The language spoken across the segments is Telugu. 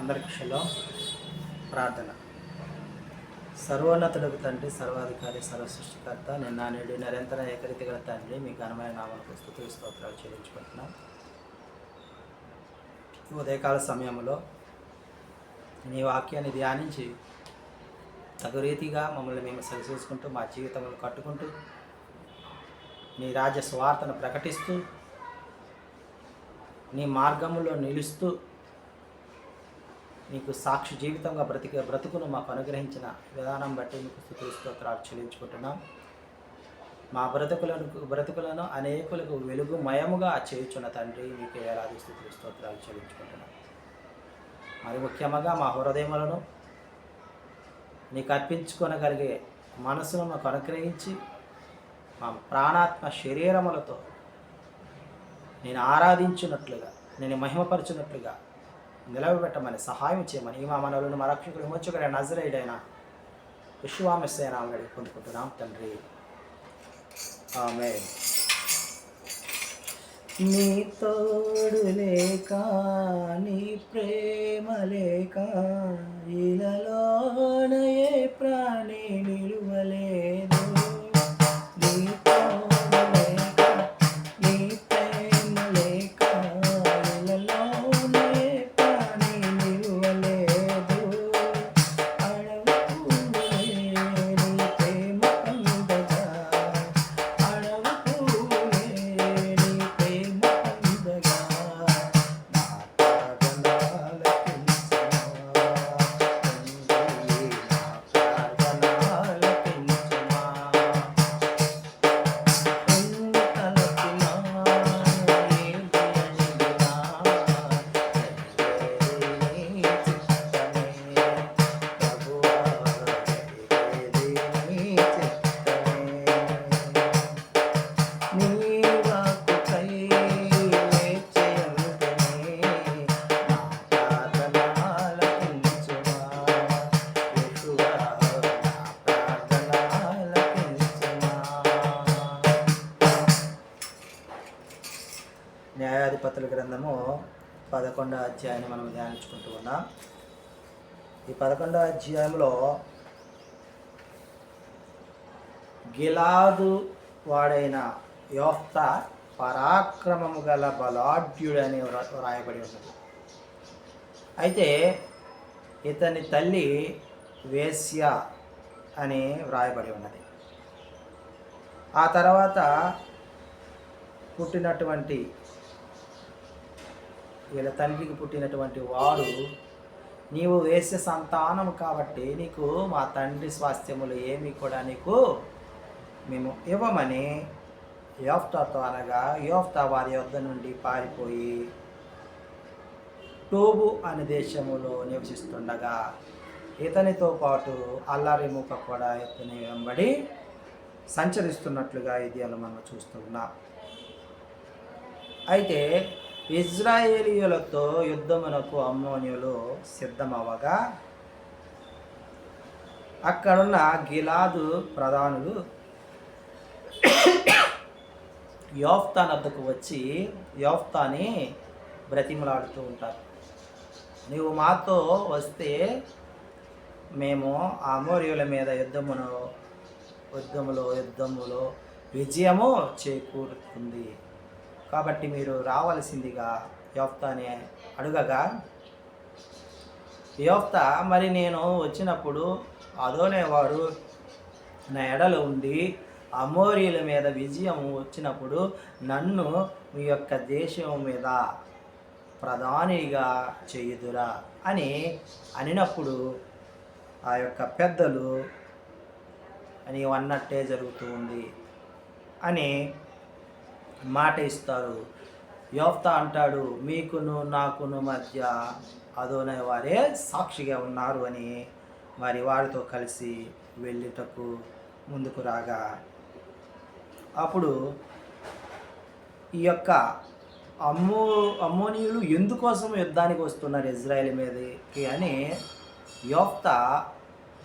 అందరికి శలో ప్రార్థన. సర్వోన్నతులకు తండ్రి సర్వాధికారి సర్వసృష్టికర్త నిన్న నేడు నిరంతర ఏకరీతి గల తండ్రి మీ ఘనమైన నామలకు స్థుతి స్తోత్రాలు చెల్లించుకుంటున్నాం. ఉదయకాల సమయంలో నీ వాక్యాన్ని ధ్యానించి తగు రీతిగా మమ్మల్ని మేము సరిచూసుకుంటూ మా జీవితంలో కట్టుకుంటూ నీ రాజ్య స్వార్థను ప్రకటిస్తూ నీ మార్గములో నిలుస్తూ నీకు సాక్షి జీవితంగా బ్రతికే బ్రతుకును మాకు అనుగ్రహించిన విధానం బట్టి మీకు స్థుతులు స్తోత్రాలు చెల్లించుకుంటున్నాం. మా బ్రతుకులను బ్రతుకులను అనేకులకు వెలుగు మయముగా చేయుచున్న తండ్రి మీకు వేలాది స్థుతులు స్తోత్రాలు చెల్లించుకుంటున్నాం. మరి ముఖ్యంగా మా హృదయములను నీకు అర్పించుకొనగలిగే మనసును మాకు అనుగ్రహించి మా ప్రాణాత్మ శరీరములతో నేను ఆరాధించినట్లుగా నేను మహిమపరిచినట్లుగా నిలవబెట్టమని సహాయం చేయమని ఈ మా మనవులను మా రక్షకుడు విమోచకుడైన నజరేయుడైన విశ్వామిస్తైన ఆమె పొందుకుంటున్నాం తండ్రి. ఆమె నీ తోడు లేక నీ ప్రేమ లేక ఇలలోన ప్రాణి నిలువలేదు న్యాయాధిపతుల గ్రంథము పదకొండో అధ్యాయాన్ని మనం ధ్యానించుకుంటూ ఉన్నాం. ఈ పదకొండో అధ్యాయంలో గిలాదు వాడైన యోఫ్త పరాక్రమము గల బలాఢ్యుడు అని వ్రాయబడి ఉన్నది. అయితే ఇతని తల్లి వేశ్య అని వ్రాయబడి ఉన్నది. ఆ తర్వాత పుట్టినటువంటి వీళ్ళ తండ్రికి పుట్టినటువంటి వారు నీవు వేసే సంతానం కాబట్టి నీకు మా తండ్రి స్వాస్థ్యములు ఏమి కూడా నీకు మేము ఇవ్వమని యోఫ్తాతో అనగా యోఫ్తా వారి యొద్ద నుండి పారిపోయి టోబు అనే దేశములో నివసిస్తుండగా ఇతనితో పాటు అల్లారి మూక కూడా ఇతని వెంబడి సంచరిస్తున్నట్లుగా ఇది అలా మనం చూస్తున్నాం అయితే ఇజ్రాయేలీయులతో యుద్ధమునకు అమ్మోనియులు సిద్ధమవగా అక్కడున్న గిలాదు ప్రధానులు యోఫ్తాన్ నద్దకు వచ్చి యోఫ్తాని బ్రతిమలాడుతూ ఉంటారు. నీవు మాతో వస్తే మేము అమోరియుల మీద యుద్ధమును యుద్ధములో యుద్ధములో విజయము చేకూరుతుంది. కాబట్టి మీరు రావలసిందిగా యోఫ్తాని అడుగగా యోఫ్త మరి నేను వచ్చినప్పుడు అదోనేవాడు నా ఎడలు ఉండి అమోరీల మీద విజయం వచ్చినప్పుడు నన్ను మీ యొక్క దేశం మీద ప్రధానిగా చేయుదురా అని అనినప్పుడు ఆ యొక్క పెద్దలు నీవు అన్నట్టే జరుగుతూ ఉంది అని మాట ఇస్తారు. యోఫ్త అంటాడు మీకును నాకును మధ్య అదోనే వారే సాక్షిగా ఉన్నారు అని మరి వారితో కలిసి వెళ్ళుటకు ముందుకు రాగా అప్పుడు ఈ యొక్క అమ్మో అమ్మోనీయులు ఎందుకోసం యుద్ధానికి వస్తున్నారు ఇజ్రాయెల్ మీదకి అని యోక్త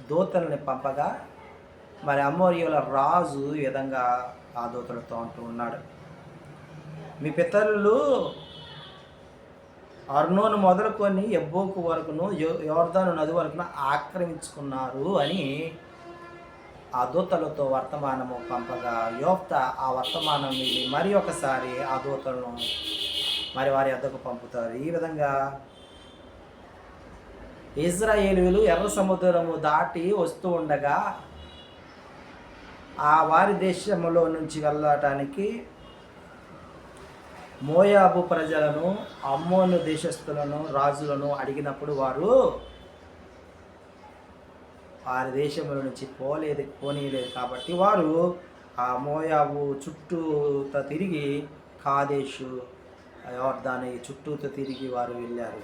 దూతల్ని పంపగా మరి అమ్మోరియుల రాజు విధంగా ఆ దూతలతో అంటూ ఉన్నాడు. మీ పితరులు అర్నోను మొదలుకొని ఎబ్బోకు వరకును యో- నది వరకును ఆక్రమించుకున్నారు అని ఆ దూతలతో వర్తమానము పంపగా. యోప్త ఆ వర్తమానం విని మరి ఒకసారి ఆ దూతలను మరి వారి అద్దకు పంపుతారు. ఈ విధంగా ఇజ్రాయేలీలు ఎర్ర సముద్రము దాటి వస్తూ ఉండగా ఆ వారి దేశంలో నుంచి వెళ్ళటానికి మోయాబు ప్రజలను అమ్మోను దేశస్థులను రాజులను అడిగినప్పుడు వారు వారి దేశంలో నుంచి పోలేదు పోనీయలేదు కాబట్టి వారు ఆ మోయాబు చుట్టూత తిరిగి కాదేశు దాని చుట్టూతో తిరిగి వారు వెళ్ళారు.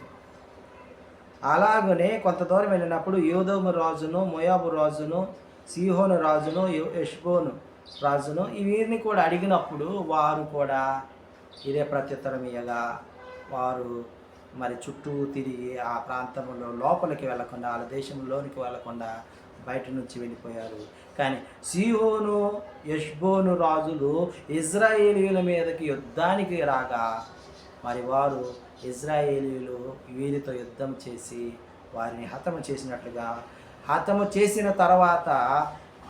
అలాగనే కొంత దూరం వెళ్ళినప్పుడు యోధోము రాజును మోయాబు రాజును సిహోను రాజును యష్బోను రాజును ఈ వీరిని కూడా అడిగినప్పుడు వారు కూడా ఇదే ప్రత్యుత్తరం ఇయ్యగా వారు మరి చుట్టూ తిరిగి ఆ ప్రాంతంలో లోపలికి వెళ్ళకుండా వాళ్ళ దేశంలోనికి వెళ్ళకుండా బయట నుంచి వెళ్ళిపోయారు. కానీ సిహోను యష్బోను రాజులు ఇజ్రాయేలీల మీదకి యుద్ధానికి రాగా మరి వారు ఇజ్రాయేలీలు వీరితో యుద్ధం చేసి వారిని హతము చేసినట్లుగా హతము చేసిన తర్వాత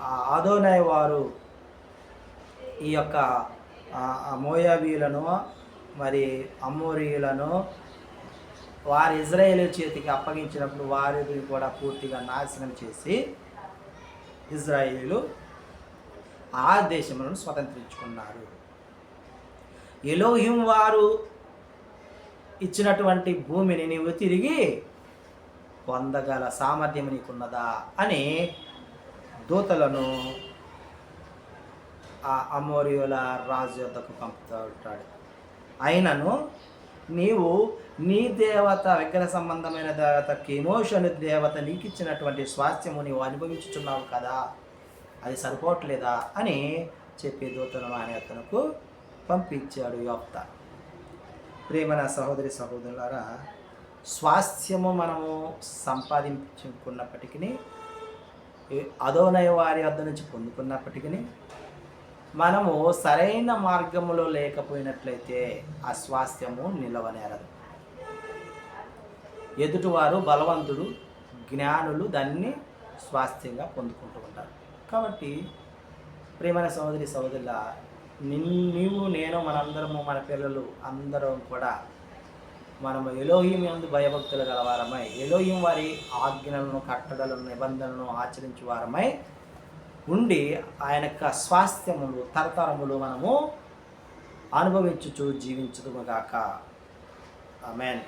ఆ అదోనయ్ వారు ఈ యొక్క ఆ, మోయాబీలను మరి అమోరియులను వారి ఇజ్రాయేల్ చేతికి అప్పగించినప్పుడు వారిని కూడా పూర్తిగా నాశనం చేసి ఇజ్రాయేలు ఆ దేశములను స్వతంత్రించుకున్నారు. ఎలోహిం వారు ఇచ్చినటువంటి భూమిని నీవు తిరిగి పొందగల సామర్థ్యం నీకున్నదా అని దూతలను ఆ అమోరియుల రాజు యొద్దకు పంపుతాడు అయినను నీవు నీ దేవత విగ్రహ సంబంధమైన దేవత కెమోషన్ దేవత నీకు ఇచ్చినటువంటి స్వాస్థ్యము నీవు అనుభవించుచున్నావు కదా అది సరిపోవట్లేదా అని చెప్పి దూతను ఆయన అతనుకు పంపించాడు యోక్త ప్రేమన సహోదరి సహోదరులారా స్వాస్థ్యము మనము సంపాదించుకున్నప్పటికీ అదోనయ వారి వద్ద నుంచి పొందుకున్నప్పటికీ మనము సరైన మార్గములో లేకపోయినట్లయితే అస్వాస్థ్యము నిలవనేరదు. ఎదుటివారు బలవంతుడు జ్ఞానులు దాన్ని స్వాస్థ్యంగా పొందుకుంటూ ఉంటారు. కాబట్టి ప్రేమైన సహోదరి సహోదరుల నీవు నేను మనందరము మన పిల్లలు అందరం కూడా మనము ఎలోహిం ఎందు భయభక్తులు గలవారమై ఎలోహిం వారి ఆజ్ఞలను కట్టడలను నిబంధనలను ఆచరించు వారమై ఉండి ఆయన యొక్క స్వాస్థ్యములు తరతరములు మనము అనుభవించుచు జీవించుదుగాక ఆమెన్.